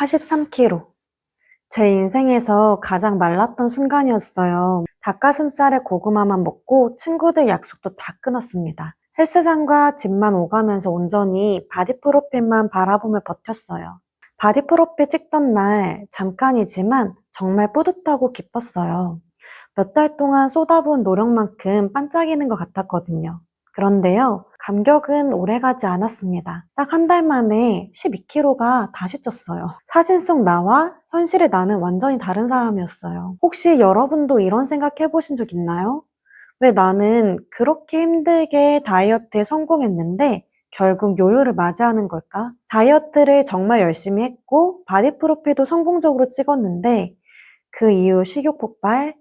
43kg. 제 인생에서 가장 말랐던 순간이었어요. 닭가슴살에 고구마만 먹고 친구들 약속도 다 끊었습니다. 헬스장과 집만 오가면서 온전히 바디 프로필만 바라보며 버텼어요. 바디 프로필 찍던 날 잠깐이지만 정말 뿌듯하고 기뻤어요. 몇 달 동안 쏟아부은 노력만큼 반짝이는 것 같았거든요. 그런데요, 감격은 오래가지 않았습니다. 딱 한 달 만에 12kg가 다시 쪘어요. 사진 속 나와 현실의 나는 완전히 다른 사람이었어요. 혹시 여러분도 이런 생각 해보신 적 있나요? 왜 나는 그렇게 힘들게 다이어트에 성공했는데 결국 요요를 맞이하는 걸까? 다이어트를 정말 열심히 했고 바디 프로필도 성공적으로 찍었는데 그 이후 식욕 폭발,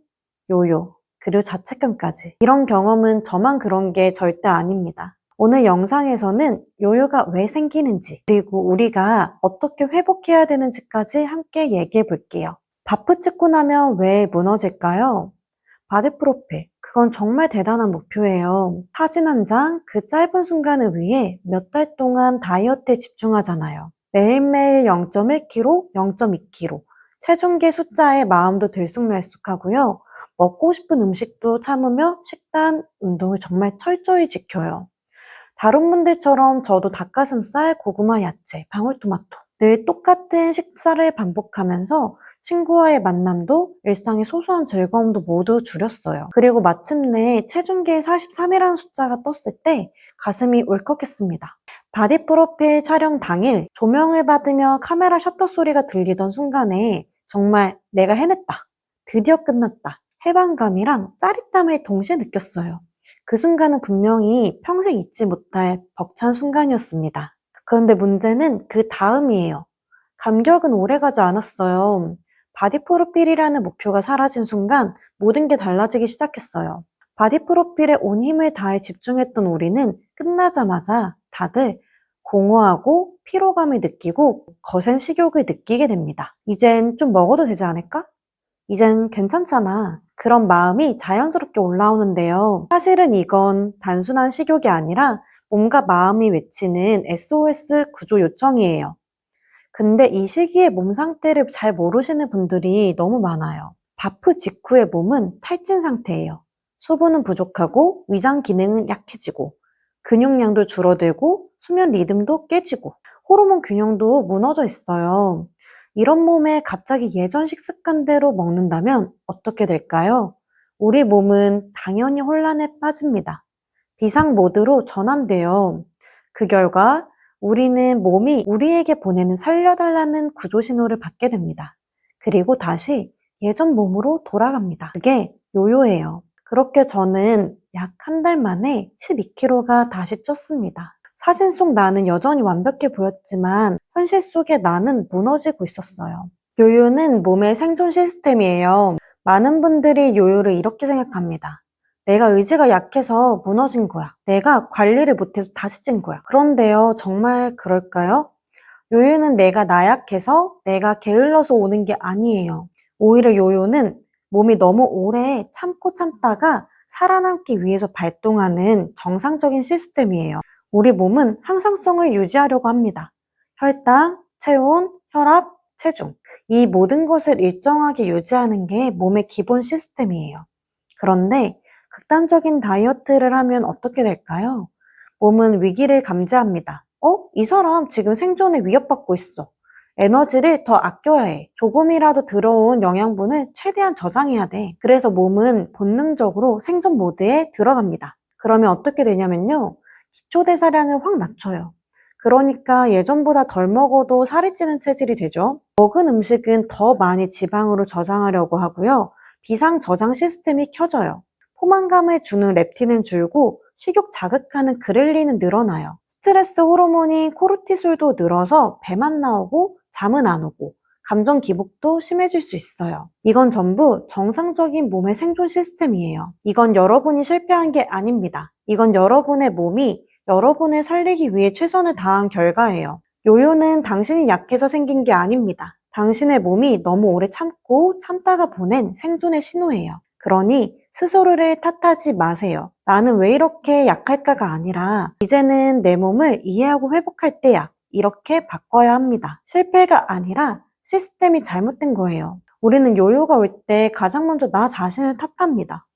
요요, 그리고 자책감까지. 이런 경험은 저만 그런 게 절대 아닙니다. 오늘 영상에서는 요요가 왜 생기는지, 그리고 우리가 어떻게 회복해야 되는지까지 함께 얘기해 볼게요. 바프 찍고 나면 왜 무너질까요? 바디 프로필. 그건 정말 대단한 목표예요. 사진 한 장, 그 짧은 순간을 위해 몇 달 동안 다이어트에 집중하잖아요. 매일매일 0.1kg, 0.2kg. 체중계 숫자에 마음도 들쑥날쑥하고요. 먹고 싶은 음식도 참으며 식단, 운동을 정말 철저히 지켜요. 다른 분들처럼 저도 닭가슴살, 고구마 야채, 방울토마토 늘 똑같은 식사를 반복하면서 친구와의 만남도 일상의 소소한 즐거움도 모두 줄였어요. 그리고 마침내 체중계에 43이라는 숫자가 떴을 때 가슴이 울컥했습니다. 바디 프로필 촬영 당일 조명을 받으며 카메라 셔터 소리가 들리던 순간에 정말 내가 해냈다. 드디어 끝났다. 해방감이랑 짜릿함을 동시에 느꼈어요. 그 순간은 분명히 평생 잊지 못할 벅찬 순간이었습니다. 그런데 문제는 그 다음이에요. 감격은 오래가지 않았어요. 바디 프로필이라는 목표가 사라진 순간 모든 게 달라지기 시작했어요. 바디 프로필에 온 힘을 다해 집중했던 우리는 끝나자마자 다들 공허하고 피로감을 느끼고 거센 식욕을 느끼게 됩니다. 이젠 좀 먹어도 되지 않을까? 이젠 괜찮잖아. 그런 마음이 자연스럽게 올라오는데요. 사실은 이건 단순한 식욕이 아니라 몸과 마음이 외치는 SOS 구조 요청이에요. 근데 이 시기에 몸 상태를 잘 모르시는 분들이 너무 많아요. 바프 직후의 몸은 탈진 상태예요. 수분은 부족하고 위장 기능은 약해지고 근육량도 줄어들고 수면 리듬도 깨지고 호르몬 균형도 무너져 있어요. 이런 몸에 갑자기 예전 식 습관대로 먹는다면 어떻게 될까요? 우리 몸은 당연히 혼란에 빠집니다. 비상 모드로 전환돼요. 그 결과 우리는 몸이 우리에게 보내는 살려달라는 구조 신호를 받게 됩니다. 그리고 다시 예전 몸으로 돌아갑니다. 그게 요요예요. 그렇게 저는 약 한 달 만에 12kg가 다시 쪘습니다. 사진 속 나는 여전히 완벽해 보였지만 현실 속에 나는 무너지고 있었어요. 요요는 몸의 생존 시스템이에요. 많은 분들이 요요를 이렇게 생각합니다. 내가 의지가 약해서 무너진 거야. 내가 관리를 못해서 다시 찐 거야. 그런데요, 정말 그럴까요? 요요는 내가 나약해서 내가 게을러서 오는 게 아니에요. 오히려 요요는 몸이 너무 오래 참고 참다가 살아남기 위해서 발동하는 정상적인 시스템이에요. 우리 몸은 항상성을 유지하려고 합니다. 혈당, 체온, 혈압, 체중. 이 모든 것을 일정하게 유지하는 게 몸의 기본 시스템이에요. 그런데 극단적인 다이어트를 하면 어떻게 될까요? 몸은 위기를 감지합니다. 어? 이 사람 지금 생존에 위협받고 있어. 에너지를 더 아껴야 해. 조금이라도 들어온 영양분을 최대한 저장해야 돼. 그래서 몸은 본능적으로 생존 모드에 들어갑니다. 그러면 어떻게 되냐면요. 기초대사량을 확 낮춰요. 그러니까 예전보다 덜 먹어도 살이 찌는 체질이 되죠. 먹은 음식은 더 많이 지방으로 저장하려고 하고요. 비상 저장 시스템이 켜져요. 포만감을 주는 렙틴은 줄고 식욕 자극하는 그렐린은 늘어나요. 스트레스 호르몬인 코르티솔도 늘어서 배만 나오고 잠은 안 오고 감정 기복도 심해질 수 있어요. 이건 전부 정상적인 몸의 생존 시스템이에요. 이건 여러분이 실패한 게 아닙니다. 이건 여러분의 몸이 여러분을 살리기 위해 최선을 다한 결과예요. 요요는 당신이 약해서 생긴 게 아닙니다. 당신의 몸이 너무 오래 참고 참다가 보낸 생존의 신호예요. 그러니 스스로를 탓하지 마세요. 나는 왜 이렇게 약할까가 아니라 이제는 내 몸을 이해하고 회복할 때야. 이렇게 바꿔야 합니다. 실패가 아니라 시스템이 잘못된 거예요. 우리는 요요가 올 때 가장 먼저 나 자신을 탓합니다.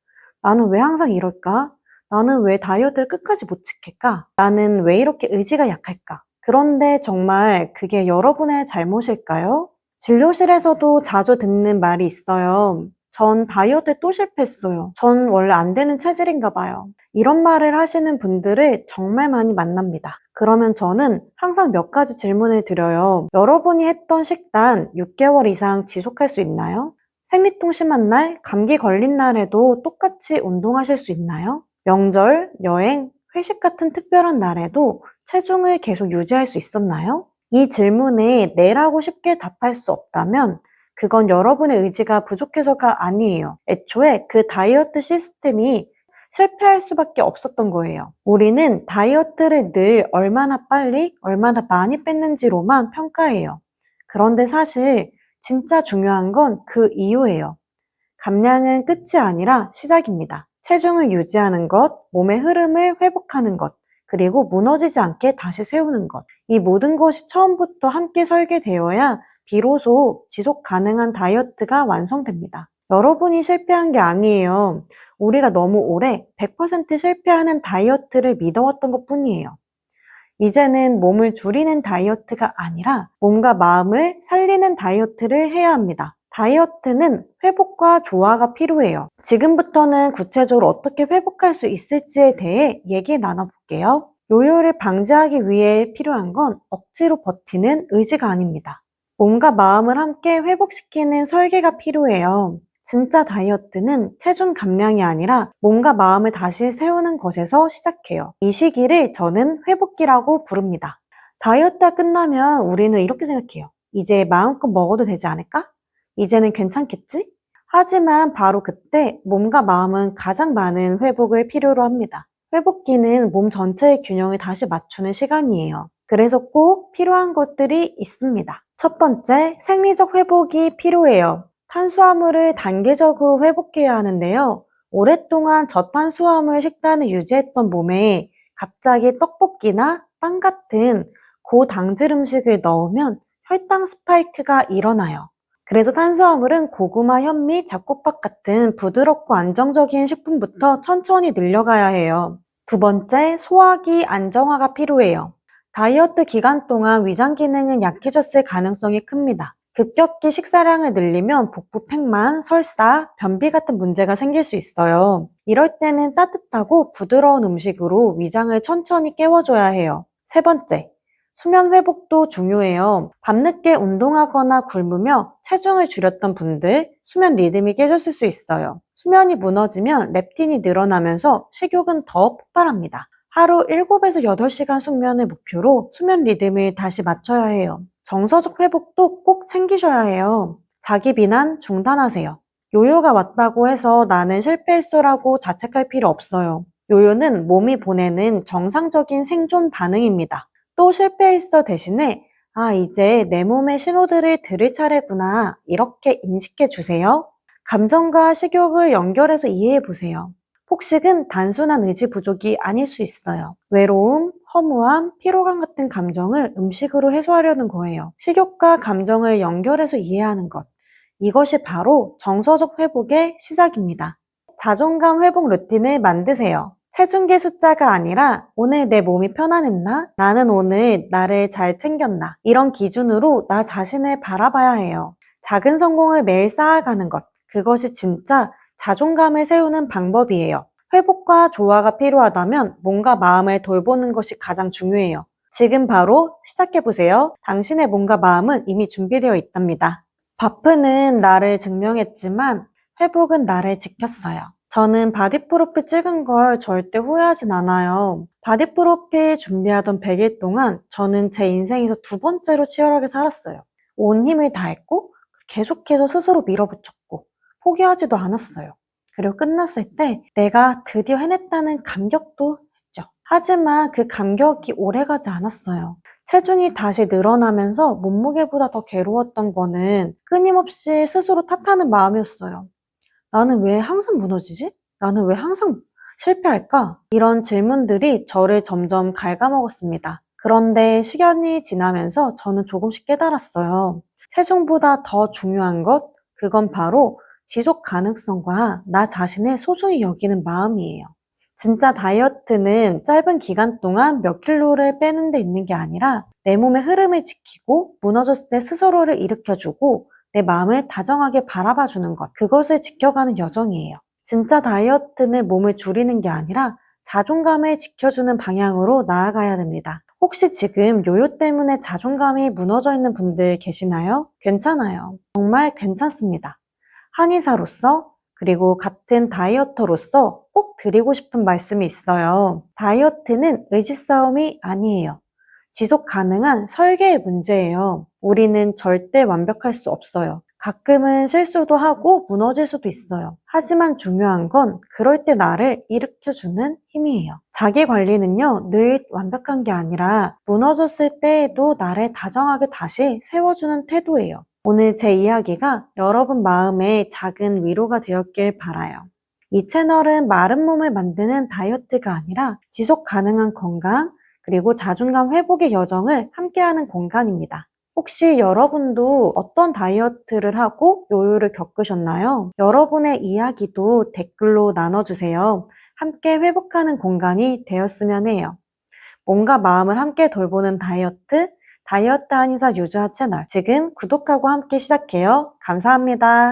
나는 왜 항상 이럴까? 나는 왜 다이어트를 끝까지 못 지킬까? 나는 왜 이렇게 의지가 약할까? 그런데 정말 그게 여러분의 잘못일까요? 진료실에서도 자주 듣는 말이 있어요. 전 다이어트에 또 실패했어요. 전 원래 안 되는 체질인가 봐요. 이런 말을 하시는 분들을 정말 많이 만납니다. 그러면 저는 항상 몇 가지 질문을 드려요. 여러분이 했던 식단 6개월 이상 지속할 수 있나요? 생리통 심한 날, 감기 걸린 날에도 똑같이 운동하실 수 있나요? 명절, 여행, 회식 같은 특별한 날에도 체중을 계속 유지할 수 있었나요? 이 질문에 네라고 쉽게 답할 수 없다면 그건 여러분의 의지가 부족해서가 아니에요. 애초에 그 다이어트 시스템이 실패할 수밖에 없었던 거예요. 우리는 다이어트를 늘 얼마나 빨리, 얼마나 많이 뺐는지로만 평가해요. 그런데 사실 진짜 중요한 건 그 이유예요. 감량은 끝이 아니라 시작입니다. 체중을 유지하는 것, 몸의 흐름을 회복하는 것, 그리고 무너지지 않게 다시 세우는 것. 이 모든 것이 처음부터 함께 설계되어야 비로소 지속 가능한 다이어트가 완성됩니다. 여러분이 실패한 게 아니에요. 우리가 너무 오래 100% 실패하는 다이어트를 믿어왔던 것 뿐이에요. 이제는 몸을 줄이는 다이어트가 아니라 몸과 마음을 살리는 다이어트를 해야 합니다. 다이어트는 회복과 조화가 필요해요. 지금부터는 구체적으로 어떻게 회복할 수 있을지에 대해 얘기 나눠볼게요. 요요를 방지하기 위해 필요한 건 억지로 버티는 의지가 아닙니다. 몸과 마음을 함께 회복시키는 설계가 필요해요. 진짜 다이어트는 체중 감량이 아니라 몸과 마음을 다시 세우는 것에서 시작해요. 이 시기를 저는 회복기라고 부릅니다. 다이어트가 끝나면 우리는 이렇게 생각해요. 이제 마음껏 먹어도 되지 않을까? 이제는 괜찮겠지? 하지만 바로 그때 몸과 마음은 가장 많은 회복을 필요로 합니다. 회복기는 몸 전체의 균형을 다시 맞추는 시간이에요. 그래서 꼭 필요한 것들이 있습니다. 첫 번째, 생리적 회복이 필요해요. 탄수화물을 단계적으로 회복해야 하는데요. 오랫동안 저탄수화물 식단을 유지했던 몸에 갑자기 떡볶이나 빵 같은 고당질 음식을 넣으면 혈당 스파이크가 일어나요. 그래서 탄수화물은 고구마, 현미, 잡곡밥 같은 부드럽고 안정적인 식품부터 천천히 늘려가야 해요. 두 번째, 소화기 안정화가 필요해요. 다이어트 기간 동안 위장 기능은 약해졌을 가능성이 큽니다. 급격히 식사량을 늘리면 복부 팽만, 설사, 변비 같은 문제가 생길 수 있어요. 이럴 때는 따뜻하고 부드러운 음식으로 위장을 천천히 깨워줘야 해요. 세 번째, 수면 회복도 중요해요. 밤늦게 운동하거나 굶으며 체중을 줄였던 분들 수면 리듬이 깨졌을 수 있어요. 수면이 무너지면 렙틴이 늘어나면서 식욕은 더 폭발합니다. 하루 7에서 8시간 숙면을 목표로 수면 리듬을 다시 맞춰야 해요. 정서적 회복도 꼭 챙기셔야 해요. 자기 비난 중단하세요. 요요가 왔다고 해서 나는 실패했어라고 자책할 필요 없어요. 요요는 몸이 보내는 정상적인 생존 반응입니다. 또 실패했어 대신에 아, 이제 내 몸의 신호들을 들을 차례구나. 이렇게 인식해 주세요. 감정과 식욕을 연결해서 이해해 보세요. 폭식은 단순한 의지 부족이 아닐 수 있어요. 외로움, 허무함, 피로감 같은 감정을 음식으로 해소하려는 거예요. 식욕과 감정을 연결해서 이해하는 것. 이것이 바로 정서적 회복의 시작입니다. 자존감 회복 루틴을 만드세요. 체중계 숫자가 아니라 오늘 내 몸이 편안했나? 나는 오늘 나를 잘 챙겼나? 이런 기준으로 나 자신을 바라봐야 해요. 작은 성공을 매일 쌓아가는 것. 그것이 진짜 자존감을 세우는 방법이에요. 회복과 조화가 필요하다면 몸과 마음을 돌보는 것이 가장 중요해요. 지금 바로 시작해보세요. 당신의 몸과 마음은 이미 준비되어 있답니다. 바프는 나를 증명했지만 회복은 나를 지켰어요. 저는 바디 프로필 찍은 걸 절대 후회하진 않아요. 바디 프로필 준비하던 100일 동안 저는 제 인생에서 두 번째로 치열하게 살았어요. 온 힘을 다했고 계속해서 스스로 밀어붙였고 포기하지도 않았어요. 그리고 끝났을 때 내가 드디어 해냈다는 감격도 했죠. 하지만 그 감격이 오래가지 않았어요. 체중이 다시 늘어나면서 몸무게보다 더 괴로웠던 거는 끊임없이 스스로 탓하는 마음이었어요. 나는 왜 항상 무너지지? 나는 왜 항상 실패할까? 이런 질문들이 저를 점점 갉아먹었습니다. 그런데 시간이 지나면서 저는 조금씩 깨달았어요. 체중보다 더 중요한 것, 그건 바로 지속 가능성과 나 자신을 소중히 여기는 마음이에요. 진짜 다이어트는 짧은 기간 동안 몇 킬로를 빼는 데 있는 게 아니라 내 몸의 흐름을 지키고 무너졌을 때 스스로를 일으켜주고 내 마음을 다정하게 바라봐 주는 것. 그것을 지켜가는 여정이에요. 진짜 다이어트는 몸을 줄이는 게 아니라 자존감을 지켜주는 방향으로 나아가야 됩니다. 혹시 지금 요요 때문에 자존감이 무너져 있는 분들 계시나요? 괜찮아요. 정말 괜찮습니다. 한의사로서 그리고 같은 다이어터로서 꼭 드리고 싶은 말씀이 있어요. 다이어트는 의지 싸움이 아니에요. 지속 가능한 설계의 문제예요. 우리는 절대 완벽할 수 없어요. 가끔은 실수도 하고 무너질 수도 있어요. 하지만 중요한 건 그럴 때 나를 일으켜주는 힘이에요. 자기 관리는요, 늘 완벽한 게 아니라 무너졌을 때에도 나를 다정하게 다시 세워주는 태도예요. 오늘 제 이야기가 여러분 마음에 작은 위로가 되었길 바라요. 이 채널은 마른 몸을 만드는 다이어트가 아니라 지속 가능한 건강, 그리고 자존감 회복의 여정을 함께하는 공간입니다. 혹시 여러분도 어떤 다이어트를 하고 요요를 겪으셨나요? 여러분의 이야기도 댓글로 나눠주세요. 함께 회복하는 공간이 되었으면 해요. 몸과 마음을 함께 돌보는 다이어트, 다이어트 한의사 유주아 채널. 지금 구독하고 함께 시작해요. 감사합니다.